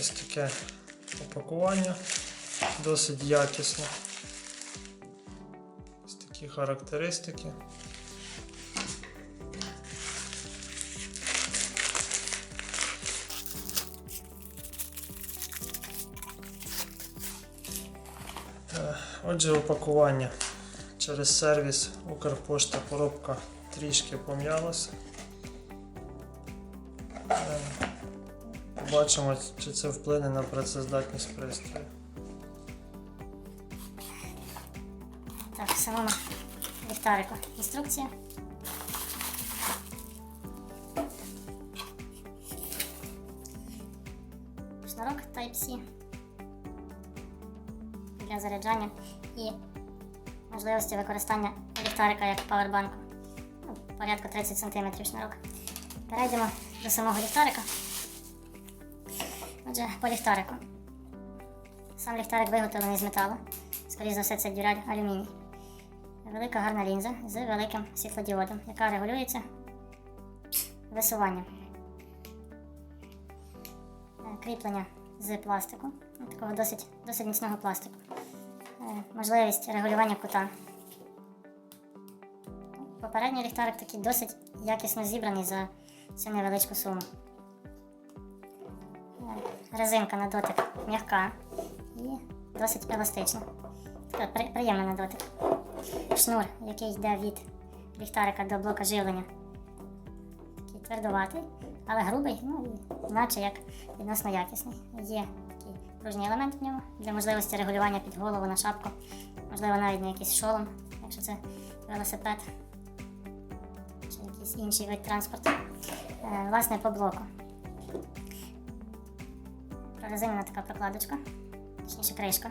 Ось таке опакування, досить якісне. Ось такі характеристики. Е, Отже, опакування через сервіс Укрпошта коробка трішки пом'ялася. Побачимо, чи це вплине на працездатність пристрою. Так, самому ліхтарику інструкція. Шнурок Type-C для заряджання і можливості використання ліхтарика як павербанку. Ну, порядку 30 см шнурок. Перейдемо до самого ліхтарика. Отже, по ліхтарику. Сам ліхтарик виготовлений з металу. Скоріше за все, це дюраль алюміній. Велика гарна лінза з великим світлодіодом, яка регулюється висуванням. Е, Кріплення з пластику, ну, такого досить, досить міцного пластику. Е, Можливість регулювання кута. Попередній ліхтарик такий досить якісно зібраний за цю невеличку суму. Е, Резинка на дотик м'яка і досить еластична. Така приємна на дотик. Шнур, який йде від ліхтарика до блока живлення. Такий твердуватий, але грубий, ну і наче як відносно якісний. Є такий пружній елемент в ньому для можливості регулювання під голову на шапку, можливо, навіть на якийсь шолом, якщо це велосипед чи якийсь інший вид транспорту. Е, власне, по блоку. Прорезинена така прокладочка, точніше кришка.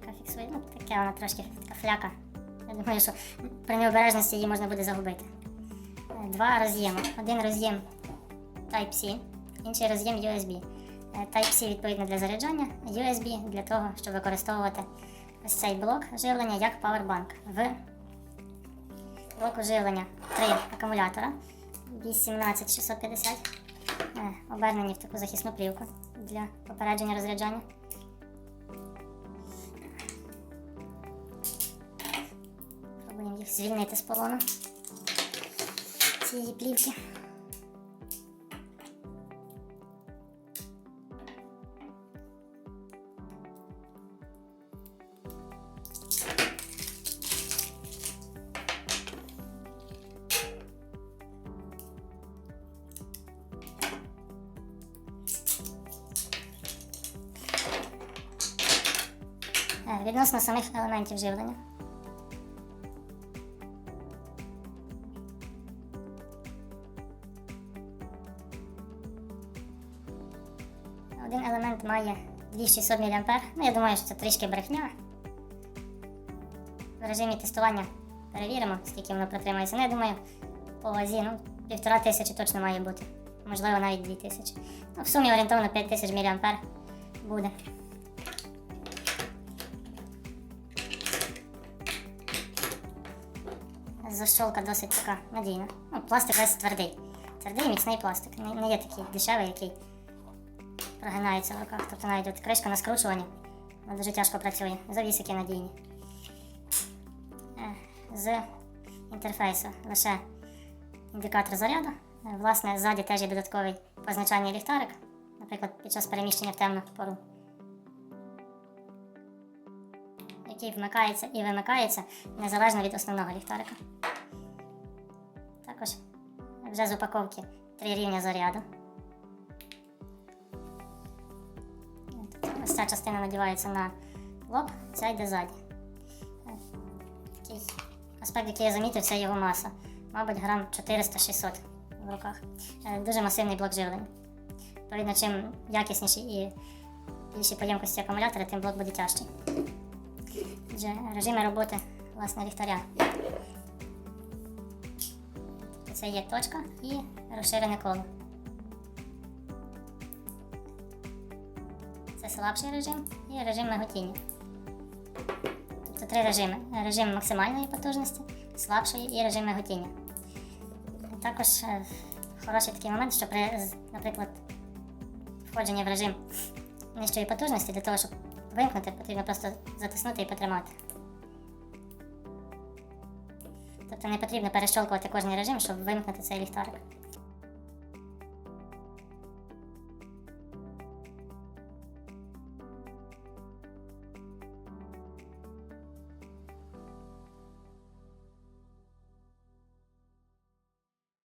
яка фіксує. Ну, таке вона трошки така фляка. Я думаю, що при необережності її можна буде загубити. Е, Два роз'єми. Один роз'єм Type-C, інший роз'єм USB. Е, Type-C відповідно для заряджання, USB для того, щоб використовувати ось цей блок живлення як Powerbank. В блоку живлення три акумулятора 18650, е, обернені в таку захисну плівку для попередження розряджання. Пробуємо їх звільнити з полону цієї плівки. Відносно самих елементів живлення. Один елемент має 2600 мА. Ну, я думаю, що це трішки брехня. В режимі тестування перевіримо, скільки воно протримається. Ну, я думаю, по вазі, ну, півтора тисячі точно має бути. Можливо, навіть дві тисячі. Ну, в сумі орієнтовно 5000 мА буде. Защолка досить така надійна. Ну, пластик весь твердий. Твердий міцний пластик. Не, не є такий дешевий, який прогинається в руках. Тобто навіть от кришка на скручуванні вона дуже тяжко працює. Завісики надійні. Е, З інтерфейсу лише індикатор заряду. Е, Власне, ззаді теж є додатковий позначальний ліхтарик, наприклад, під час переміщення в темну пору. Який вмикається і вимикається незалежно від основного ліхтарика. Також вже з упаковки три рівня заряду. Ось ця частина надівається на лоб, ця йде ззаді. Такий аспект, який я замітив, це його маса. Мабуть, грам 400-600 в руках. Е, Дуже масивний блок живлення. Відповідно, чим якісніші і більші по ємкості акумулятори, тим блок буде тяжчий. Отже, режими роботи власне ліхтаря. Це є точка і розширене коло. Це слабший режим і режим миготіння. Тобто три режими: режим максимальної потужності, слабшої і режим миготіння. Також е, хороший такий момент, що при, наприклад, входженні в режим нижчої потужності, для того, щоб вимкнути, потрібно просто затиснути і потримати. Тобто не потрібно перещолкувати кожний режим, щоб вимкнути цей ліхтарик.